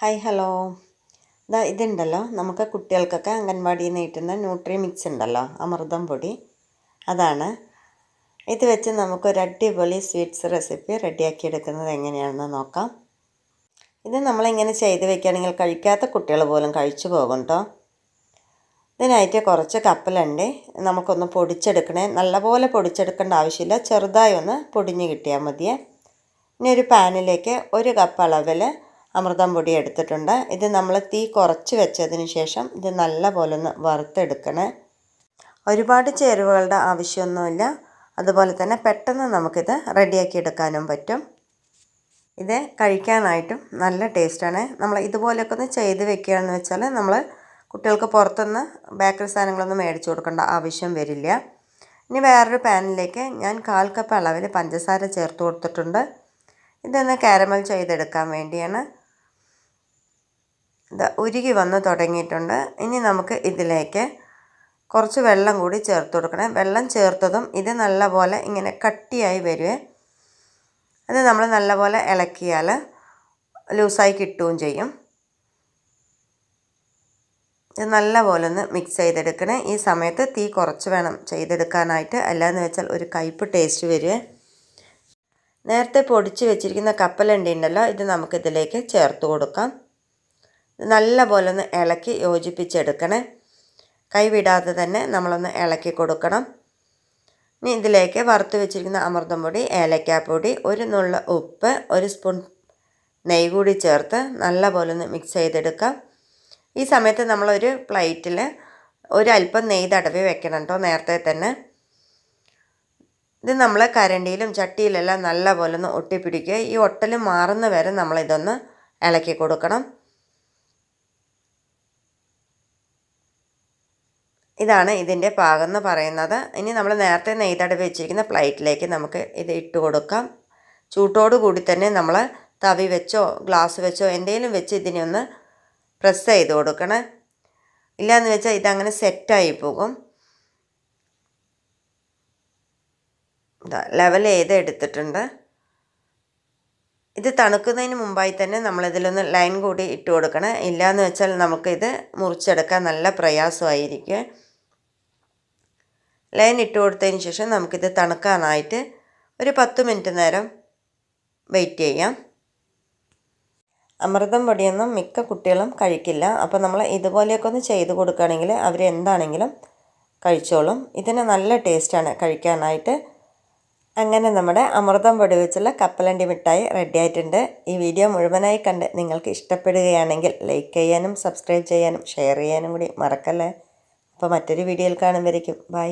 Hi hello. ഇതാ ഇതുണ്ടല്ലോ. നമുക്ക് കുട്ടികൾക്കൊക്കെ അംഗൻവാടിയിൽ നിന്ന് കിട്ടുന്ന ന്യൂട്രി മിക്സ് ഉണ്ടല്ലോ അമൃതം പൊടി. അതാണ്. ഇത് വെച്ച് നമുക്കൊരു അടിപൊളി സ്വീറ്റ്സ് റെസിപ്പി റെഡിയാക്കി എടുക്കുന്നത് എങ്ങനെയാണെന്ന് നോക്കാം. ഇത് നമ്മളിങ്ങനെ ചെയ്ത് വെക്കുകയാണെങ്കിൽ കഴിക്കാത്ത കുട്ടികൾ പോലും കഴിച്ചു പോകും കേട്ടോ ഇതിനായിട്ട് കുറച്ച് കപ്പലുണ്ട് നമുക്കൊന്ന് പൊടിച്ചെടുക്കണേ. നല്ലപോലെ പൊടിച്ചെടുക്കേണ്ട ആവശ്യമില്ല. ചെറുതായി ഒന്ന് പൊടിഞ്ഞ് കിട്ടിയാൽ മതിയേ. ഇനി ഒരു പാനിലേക്ക് ഒരു കപ്പ് അളവിൽ അമൃതം പൊടി എടുത്തിട്ടുണ്ട്. ഇത് നമ്മൾ തീ കുറച്ച് വെച്ചതിന് ശേഷം ഇത് നല്ല പോലെ ഒന്ന് വറുത്തെടുക്കണേ. ഒരുപാട് ചേരുവകളുടെ ആവശ്യമൊന്നുമില്ല. അതുപോലെ തന്നെ പെട്ടെന്ന് നമുക്കിത് റെഡിയാക്കി എടുക്കാനും പറ്റും. ഇത് കഴിക്കാനായിട്ടും നല്ല ടേസ്റ്റാണ്. നമ്മൾ ഇതുപോലെയൊക്കെ ഒന്ന് ചെയ്ത് വെക്കുകയാണെന്ന് വെച്ചാൽ നമ്മൾ കുട്ടികൾക്ക് പുറത്തുനിന്ന് ബേക്കറി സാധനങ്ങളൊന്നും മേടിച്ചു കൊടുക്കേണ്ട ആവശ്യം വരില്ല. ഇനി വേറൊരു പാനിലേക്ക് ഞാൻ കാൽ കപ്പ് അളവിൽ പഞ്ചസാര ചേർത്ത് കൊടുത്തിട്ടുണ്ട്. ഇതൊന്ന് കാരമൽ ചെയ്തെടുക്കാൻ വേണ്ടിയാണ്. ഇത് ഉരുകി വന്ന് തുടങ്ങിയിട്ടുണ്ട്. ഇനി നമുക്ക് ഇതിലേക്ക് കുറച്ച് വെള്ളം കൂടി ചേർത്ത് കൊടുക്കണം. വെള്ളം ചേർത്തതും ഇത് നല്ലപോലെ ഇങ്ങനെ കട്ടിയായി വരുവേ. അത് നമ്മൾ നല്ലപോലെ ഇളക്കിയാൽ ലൂസായി കിട്ടുകയും ചെയ്യും. ഇത് നല്ലപോലെ ഒന്ന് മിക്സ് ചെയ്തെടുക്കണേ. ഈ സമയത്ത് തീ കുറച്ച് വേണം ചെയ്തെടുക്കാനായിട്ട്. അല്ലാന്ന് വെച്ചാൽ ഒരു കയ്പ് ടേസ്റ്റ് വരുവേ. നേരത്തെ പൊടിച്ച് വെച്ചിരിക്കുന്ന കപ്പലണ്ടി ഉണ്ടല്ലോ ഇത് നമുക്കിതിലേക്ക് ചേർത്ത് കൊടുക്കാം. നല്ല പോലെ ഒന്ന് ഇളക്കി യോജിപ്പിച്ചെടുക്കണേ. കൈവിടാതെ തന്നെ നമ്മളൊന്ന് ഇളക്കി കൊടുക്കണം. ഇനി ഇതിലേക്ക് വറുത്ത് വെച്ചിരിക്കുന്ന അമൃതം പൊടി ഏലക്കാപ്പൊടി ഒരു നുള്ള ഉപ്പ് ഒരു സ്പൂൺ നെയ്യ് കൂടി ചേർത്ത് നല്ല പോലെ ഒന്ന് മിക്സ് ചെയ്തെടുക്കാം. ഈ സമയത്ത് നമ്മളൊരു പ്ലേറ്റിൽ ഒരല്പം നെയ്യ് തടവി വെക്കണം കേട്ടോ നേരത്തെ തന്നെ. ഇത് നമ്മൾ കരണ്ടിയിലും ചട്ടിയിലെല്ലാം നല്ല പോലെ ഒന്ന് ഒട്ടിപ്പിടിക്കുക. ഈ ഒട്ടൽ മാറുന്ന വരെ നമ്മളിതൊന്ന് ഇളക്കി കൊടുക്കണം. ഇതാണ് ഇതിന്റെ പാകം എന്ന് പറയുന്നത്. ഇനി നമ്മൾ നേരത്തെ നെയ്തടവ് വെച്ചിരിക്കുന്ന പ്ലേറ്റിലേക്ക് നമുക്ക് ഇത് ഇട്ട് കൊടുക്കാം. കൂടി തന്നെ നമ്മൾ തവി വെച്ചോ ഗ്ലാസ് വെച്ചോ എന്തെങ്കിലും വെച്ച് ഇതിനെ ഒന്ന് പ്രസ് ചെയ്ത് കൊടുക്കണം. ഇല്ലയെന്ന് വെച്ചാൽ ഇതങ്ങനെ സെറ്റായി പോകും. ലെവൽ ചെയ്ത് എടുത്തിട്ടുണ്ട്? ഇത് തണുക്കുന്നതിന് മുമ്പായി തന്നെ നമ്മളിതിലൊന്ന് ലൈൻ കൂടി ഇട്ട് കൊടുക്കണം. ഇല്ലയെന്ന് വെച്ചാൽ നമുക്കിത് മുറിച്ചെടുക്കാൻ നല്ല പ്രയാസമായിരിക്കും. ലൈൻ ഇട്ട് കൊടുത്തതിന് ശേഷം നമുക്കിത് തണുക്കാനായിട്ട് ഒരു പത്ത് മിനിറ്റ് നേരം വെയിറ്റ് ചെയ്യാം. അമൃതം പൊടിയൊന്നും മിക്ക കുട്ടികളും കഴിക്കില്ല. അപ്പോൾ നമ്മൾ ഇതുപോലെയൊക്കെ ഒന്ന് ചെയ്ത് കൊടുക്കുകയാണെങ്കിൽ അവർ എന്താണെങ്കിലും കഴിച്ചോളും. ഇതിന് നല്ല ടേസ്റ്റാണ് കഴിക്കാനായിട്ട്. അങ്ങനെ നമ്മുടെ അമൃതം പൊടി വെച്ചുള്ള കപ്പലണ്ടി മിഠായി റെഡി ആയിട്ടുണ്ട്. ഈ വീഡിയോ മുഴുവനായി കണ്ട് നിങ്ങൾക്ക് ഇഷ്ടപ്പെടുകയാണെങ്കിൽ ലൈക്ക് ചെയ്യാനും സബ്സ്ക്രൈബ് ചെയ്യാനും ഷെയർ ചെയ്യാനും കൂടി മറക്കല്ലേ? അപ്പോൾ മറ്റൊരു വീഡിയോയിൽ കാണുമ്പോഴേക്കും ബൈ